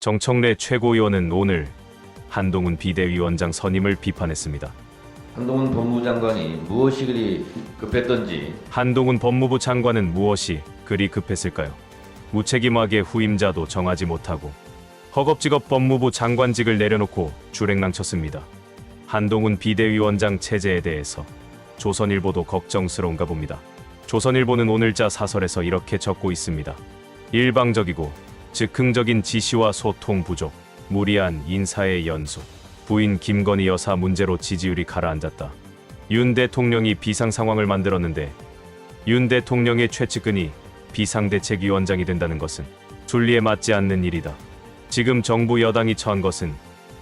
정청래 최고위원은 오늘 한동훈 비대위원장 선임을 비판했습니다. 한동훈 법무장관이 무엇이 그리 급했던지 한동훈 법무부 장관은 무엇이 그리 급했을까요? 무책임하게 후임자도 정하지 못하고 허겁지겁 법무부 장관직을 내려놓고 주랭랑 쳤습니다. 한동훈 비대위원장 체제에 대해서 조선일보도 걱정스러운가 봅니다. 조선일보는 오늘자 사설에서 이렇게 적고 있습니다. 일방적이고 즉흥적인 지시와 소통 부족, 무리한 인사의 연속, 부인 김건희 여사 문제로 지지율이 가라앉았다. 윤 대통령이 비상 상황을 만들었는데 윤 대통령의 최측근이 비상대책위원장이 된다는 것은 순리에 맞지 않는 일이다. 지금 정부 여당이 처한 것은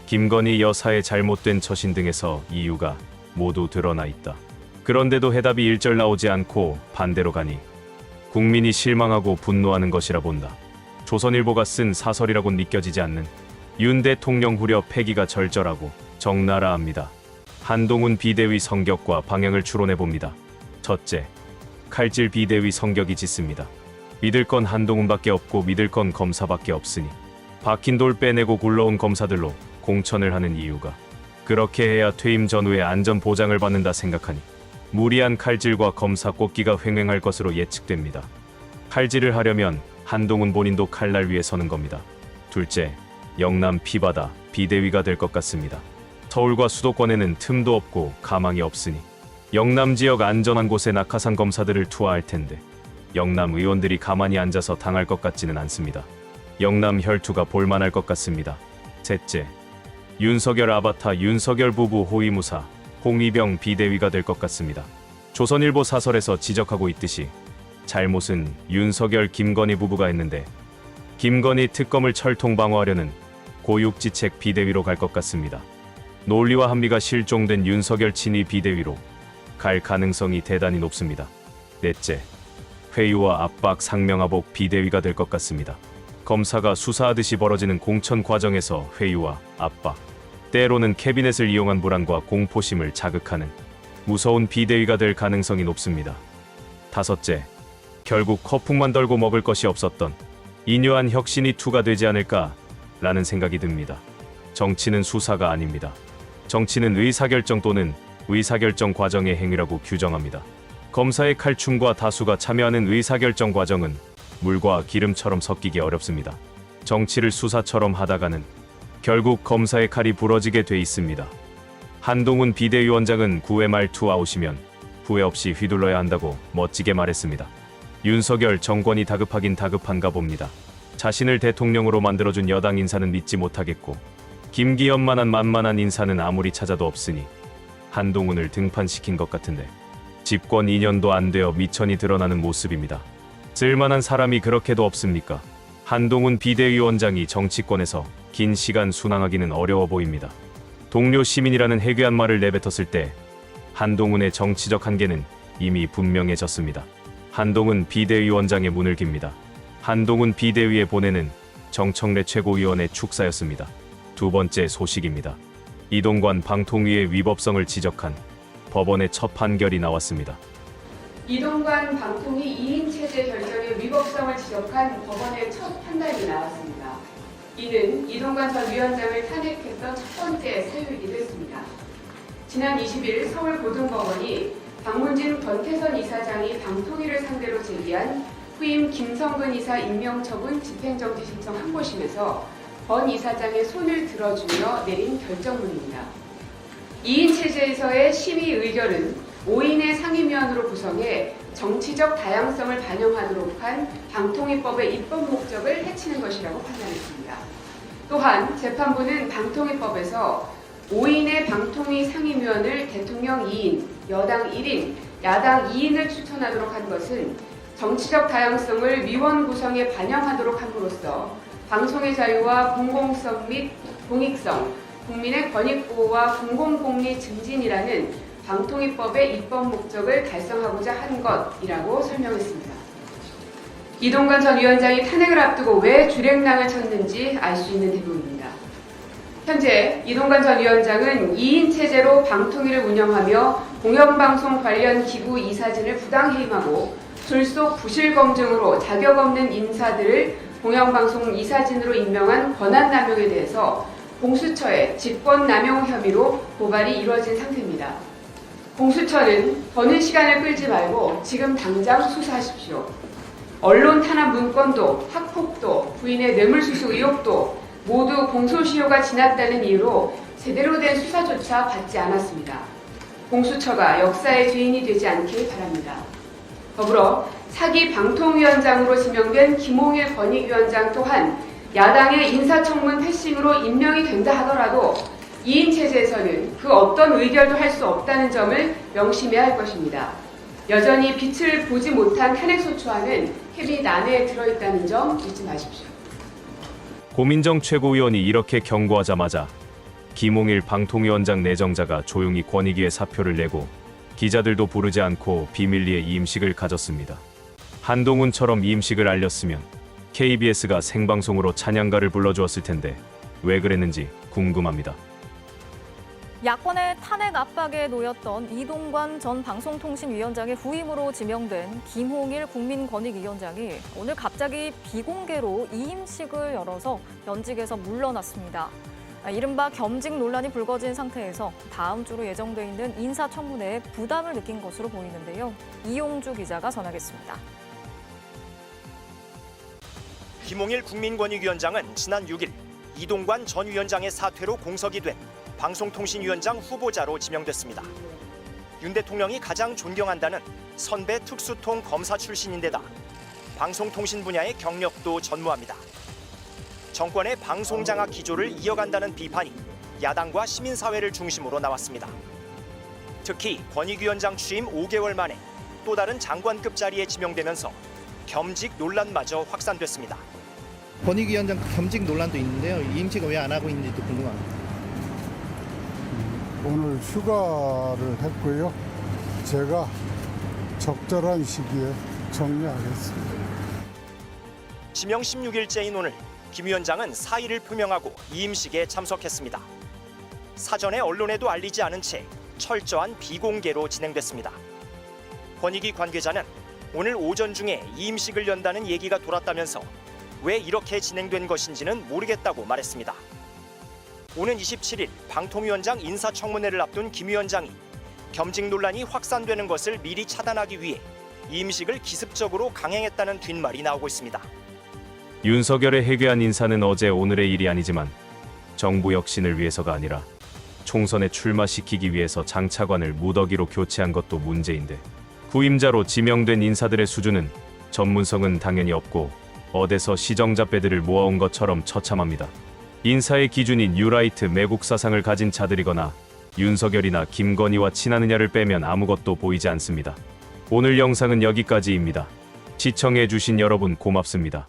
김건희 여사의 잘못된 처신 등에서 이유가 모두 드러나 있다. 그런데도 해답이 일절 나오지 않고 반대로 가니 국민이 실망하고 분노하는 것이라 본다. 조선일보가 쓴 사설이라고 느껴지지 않는 윤 대통령 후려 패기가 절절하고 적나라합니다. 한동훈 비대위 성격과 방향을 추론해 봅니다. 첫째, 칼질 비대위 성격이 짙습니다. 믿을 건 한동훈밖에 없고 믿을 건 검사밖에 없으니 박힌 돌 빼내고 굴러온 검사들로 공천을 하는 이유가 그렇게 해야 퇴임 전후에 안전 보장을 받는다 생각하니 무리한 칼질과 검사 꽂기가 횡행할 것으로 예측됩니다. 칼질을 하려면 한동훈 본인도 칼날 위에 서는 겁니다. 둘째, 영남 피바다 비대위가 될 것 같습니다. 서울과 수도권에는 틈도 없고 가망이 없으니 영남 지역 안전한 곳에 낙하산 검사들을 투하할 텐데 영남 의원들이 가만히 앉아서 당할 것 같지는 않습니다. 영남 혈투가 볼만할 것 같습니다. 셋째, 윤석열 아바타 윤석열 부부 호위무사 홍위병 비대위가 될 것 같습니다. 조선일보 사설에서 지적하고 있듯이 잘못은 윤석열 김건희 부부가 했는데 김건희 특검을 철통 방어하려는 고육지책 비대위로 갈 것 같습니다. 논리와 합리가 실종된 윤석열 친위 비대위로 갈 가능성이 대단히 높습니다. 넷째, 회유와 압박 상명하복 비대위가 될 것 같습니다. 검사가 수사하듯이 벌어지는 공천 과정에서 회유와 압박, 때로는 캐비넷을 이용한 불안과 공포심을 자극하는 무서운 비대위가 될 가능성이 높습니다. 다섯째, 결국 거품만 덜고 먹을 것이 없었던 인유한 혁신이 투가 되지 않을까라는 생각이 듭니다. 정치는 수사가 아닙니다. 정치는 의사결정 또는 의사결정 과정의 행위라고 규정합니다. 검사의 칼춤과 다수가 참여하는 의사결정 과정은 물과 기름처럼 섞이기 어렵습니다. 정치를 수사처럼 하다가는 결국 검사의 칼이 부러지게 돼 있습니다. 한동훈 비대위원장은 9회 말 투아웃이면 후회 없이 휘둘러야 한다고 멋지게 말했습니다. 윤석열 정권이 다급하긴 다급한가 봅니다. 자신을 대통령으로 만들어준 여당 인사는 믿지 못하겠고 김기현만한 만만한 인사는 아무리 찾아도 없으니 한동훈을 등판시킨 것 같은데 집권 2년도 안 되어 미천이 드러나는 모습입니다. 쓸만한 사람이 그렇게도 없습니까? 한동훈 비대위원장이 정치권에서 긴 시간 순항하기는 어려워 보입니다. 동료 시민이라는 해괴한 말을 내뱉었을 때 한동훈의 정치적 한계는 이미 분명해졌습니다. 한동훈 비대위원장의 문을 깁니다. 한동훈 비대위에 보내는 정청래 최고위원의 축사였습니다. 두 번째 소식입니다. 이동관 방통위의 위법성을 지적한 법원의 첫 판결이 나왔습니다. 이동관 방통위 2인 체제 결정의 위법성을 지적한 법원의 첫 판단이 나왔습니다. 이는 이동관 전 위원장을 탄핵했던 첫 번째 사유이기도 했습니다. 지난 20일 서울고등법원이 박문진 권태선 이사장이 방통위를 상대로 제기한 후임 김성근 이사 임명 처분 집행정지 신청 항고심에서 권 이사장의 손을 들어주며 내린 결정문입니다. 2인 체제에서의 심의 의결은 5인의 상임위원으로 구성해 정치적 다양성을 반영하도록 한 방통위법의 입법 목적을 해치는 것이라고 판단했습니다. 또한 재판부는 방통위법에서 5인의 방통위 상임위원을 대통령 2인, 여당 1인, 야당 2인을 추천하도록 한 것은 정치적 다양성을 위원 구성에 반영하도록 함으로써 방송의 자유와 공공성 및 공익성, 국민의 권익 보호와 공공복리 증진이라는 방통위법의 입법 목적을 달성하고자 한 것이라고 설명했습니다. 이동관 전 위원장이 탄핵을 앞두고 왜 주랭랑을 쳤는지 알 수 있는 대목입니다. 현재 이동관 전 위원장은 2인 체제로 방통위를 운영하며 공영방송 관련 기구 이사진을 부당 해임하고 불속 부실 검증으로 자격 없는 인사들을 공영방송 이사진으로 임명한 권한 남용에 대해서 공수처에 직권 남용 혐의로 고발이 이루어진 상태입니다. 공수처는 버는 시간을 끌지 말고 지금 당장 수사하십시오. 언론 탄압 문건도 학폭도 부인의 뇌물수수 의혹도 모두 공소시효가 지났다는 이유로 제대로 된 수사조차 받지 않았습니다. 공수처가 역사의 죄인이 되지 않길 바랍니다. 더불어 사기 방통위원장으로 지명된 김홍일 권익위원장 또한 야당의 인사청문 패싱으로 임명이 된다 하더라도 2인 체제에서는 그 어떤 의결도 할 수 없다는 점을 명심해야 할 것입니다. 여전히 빛을 보지 못한 탄핵소추안은 캐비닛 안에 들어있다는 점 잊지 마십시오. 고민정 최고위원이 이렇게 경고하자마자 김홍일 방통위원장 내정자가 조용히 권익위에 사표를 내고 기자들도 부르지 않고 비밀리에 이임식을 가졌습니다. 한동훈처럼 이임식을 알렸으면 KBS가 생방송으로 찬양가를 불러주었을 텐데 왜 그랬는지 궁금합니다. 야권의 탄핵 압박에 놓였던 이동관 전 방송통신위원장의 후임으로 지명된 김홍일 국민권익위원장이 오늘 갑자기 비공개로 이임식을 열어서 연직에서 물러났습니다. 아, 이른바 겸직 논란이 불거진 상태에서 다음 주로 예정돼 있는 인사청문회에 부담을 느낀 것으로 보이는데요. 이용주 기자가 전하겠습니다. 김홍일 국민권익위원장은 지난 6일 이동관 전 위원장의 사퇴로 공석이 된 방송통신위원장 후보자로 지명됐습니다. 윤 대통령이 가장 존경한다는 선배 특수통 검사 출신인데다 방송통신 분야의 경력도 전무합니다. 정권의 방송장악 기조를 이어간다는 비판이 야당과 시민사회를 중심으로 나왔습니다. 특히 권익위원장 취임 5개월 만에 또 다른 장관급 자리에 지명되면서 겸직 논란마저 확산됐습니다. 권익위원장 겸직 논란도 있는데요. 이임식을 왜안 하고 있는지도 궁금합니다. 오늘 휴가를 했고요. 제가 적절한 시기에 정리하겠습니다. 지명 16일째인 오늘 김 위원장은 사의를 표명하고 이임식에 참석했습니다. 사전에 언론에도 알리지 않은 채 철저한 비공개로 진행됐습니다. 권익위 관계자는 오늘 오전 중에 이임식을 연다는 얘기가 돌았다면서 왜 이렇게 진행된 것인지는 모르겠다고 말했습니다. 오는 27일 방통위원장 인사청문회를 앞둔 김 위원장이 겸직 논란이 확산되는 것을 미리 차단하기 위해 이임식을 기습적으로 강행했다는 뒷말이 나오고 있습니다. 윤석열의 해괴한 인사는 어제 오늘의 일이 아니지만 정부 혁신을 위해서가 아니라 총선에 출마시키기 위해서 장차관을 무더기로 교체한 것도 문제인데 후임자로 지명된 인사들의 수준은 전문성은 당연히 없고 어디서 시정잡배들을 모아온 것처럼 처참합니다. 인사의 기준인 뉴라이트 매국 사상을 가진 자들이거나 윤석열이나 김건희와 친하느냐를 빼면 아무것도 보이지 않습니다. 오늘 영상은 여기까지입니다. 시청해주신 여러분 고맙습니다.